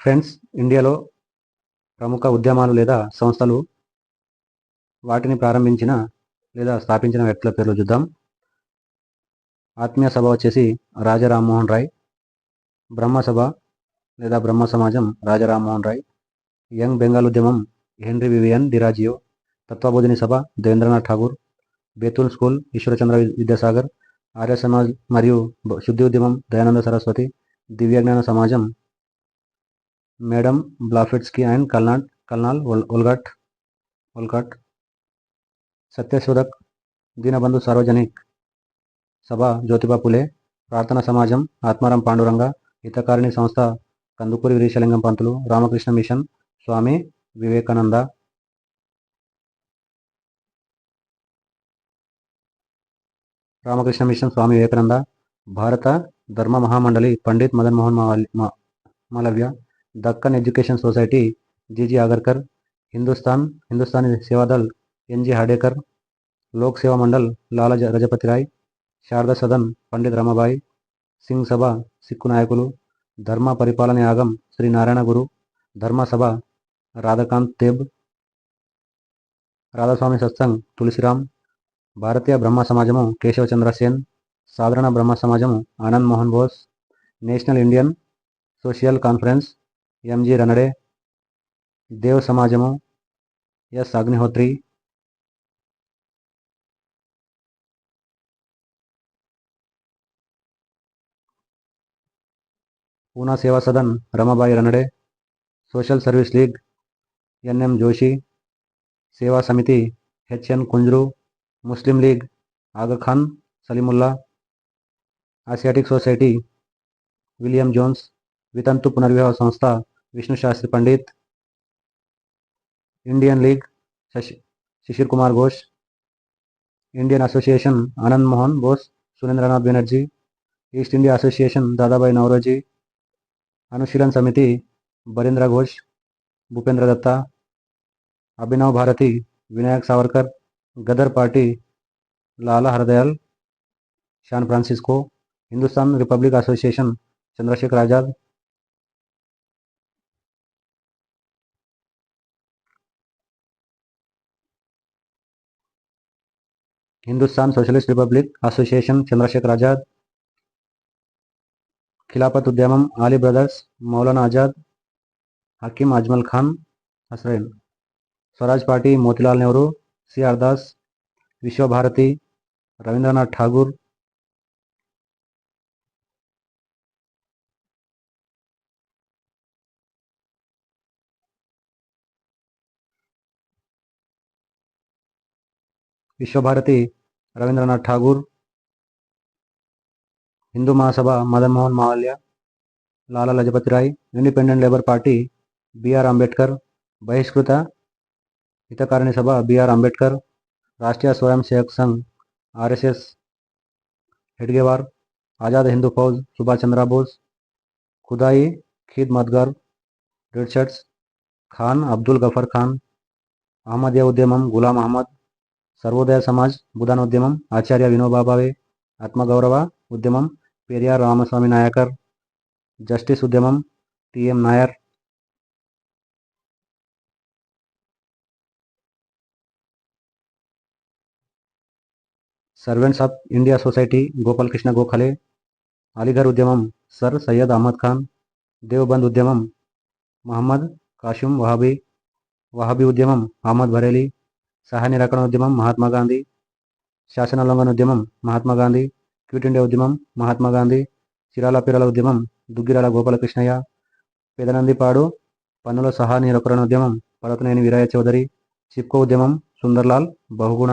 Friends ఇండియాలో ప్రముఖ ఉద్యమాలు లేదా సంస్థలు వాటిని ప్రారంభించిన లేదా స్థాపించిన వ్యక్తుల పేర్లు చూద్దాం. ఆత్మీయ సభ వచ్చేసి రాజా రామ్మోహన్ రాయ్ బ్రహ్మసభ లేదా బ్రహ్మ సమాజం రాజా రామ్మోహన్ రాయ్ యంగ్ బెంగాల్ ఉద్యమం Henry Vivian Derozio Tattvabodhini Sabha Debendranath Tagore Bethune school Ishwarchandra Vidyasagar Arya Samaj మరియు శుద్ధి ఉద్యమం దయానంద సరస్వతి దివ్యజ్ఞాన సమాజం madam Blavatsky and colonel colonel ఒల్- Olcott Satyashodhak Deenabandhu Sarvajanik Sabha Jyotiba Phule Prarthana సమాజం ఆత్మారాం పాండురంగ హితకారిణి సంస్థ Kandukuri Veeresalingam Pantulu Ramakrishna mission Swami Vivekananda. Ramakrishna mission Swami Vivekananda. Bharat Dharma Mahamandal Pandit Madan Mohan Ma- Malaviya. Deccan education society GG Agarkar Hindustan Hindustani Sevadal NG Hadekar Lok Seva Mandal Lala రజపతి Roy Sharada Sadan Pandit Ramabai Singh సభ సిక్కు నాయకులు ధర్మ పరిపాలన యాగం శ్రీ నారాయణ గురు ధర్మసభ రాధాకాంత్ తేబ్ రాధాస్వామి సత్సంగ్ తులసిరామ్ భారతీయ బ్రహ్మ సమాజము Keshav Chandra Sen Sadharana Brahma Samajamu Anand Mohan Bose National Indian Social Conference MG Ranade Dev Samajamu S Agnihotri. Poona Seva Sadan Ramabai Ranade. Social Service League NM Joshi. Seva Samiti HN Kunzru. Muslim League Aga Khan Salimullah. Asiatic Society William Jones. వితంతు పునర్వివాహ సంస్థ Vishnu Shastri Pandit Indian League Shishir Kumar Ghosh Indian Association Anand Mohan Bose Surendranath Banerjee East India Association Dadabhai Naoroji Anushilan Samiti Barendra Ghosh Bhupendra Datta Abhinav Bharati Vinayak Savarkar Ghadar party Lala Hardayal San Francisco Hindustan republic association Chandrashekhar Azad Hindustan socialist republic association Chandrashekhar Azad Khilafat उद्यम Ali brothers Maulana Azad Hakim Ajmal Khan हसरैन Swaraj party Motilal Nehru C R Das Vishwa Bharati Rabindranath Thakur Vishwa Bharati Rabindranath Thakur, Hindu Mahasabha, Madan Mohan Malaviya Lala Lajpat Rai, independent labour party, B R Ambedkar Bahishkrit Hitakarini Sabha, B R Ambedkar Rashtriya Swayam Sevak Sangh R S S Hedgewar, Azad Hindu Fauj, Subhash Chandra Bose, Khudai, Khidmatgar Richards Khan, Abdul Ghaffar Khan, Ahmadiya उद्यम गुलाम अहमद సర్వోదయ సమాజ్ బుధానోద్యమం ఆచార్య వినోబా భావే ఆత్మగౌరవ ఉద్యమం Periyar Ramaswamy Naicker justice ఉద్యమం T M Nair. Servants of India society Gopalakrishna Gokhale. Aligarh ఉద్యమం sir Syed Ahmad Khan. Deoband ఉద్యమం మహమ్మద్ కాషిం వహాబీ. వహాబీ ఉద్యమం అహ్మద్ బరేలీ. సహాయ నిరాకరణ ఉద్యమం మహాత్మా గాంధీ. శాసనోల్లంఘన ఉద్యమం మహాత్మా గాంధీ. క్విట్ ఇండియా ఉద్యమం మహాత్మా గాంధీ. చిరాల పిరాల ఉద్యమం దుగ్గిరాల గోపాలకృష్ణయ్య. పెదనందిపాడు పన్నుల సహా నిరాకరణ ఉద్యమం పడకనేని వీరయ్య చౌదరి. చిప్కో ఉద్యమం సుందర్లాల్ బహుగుణ.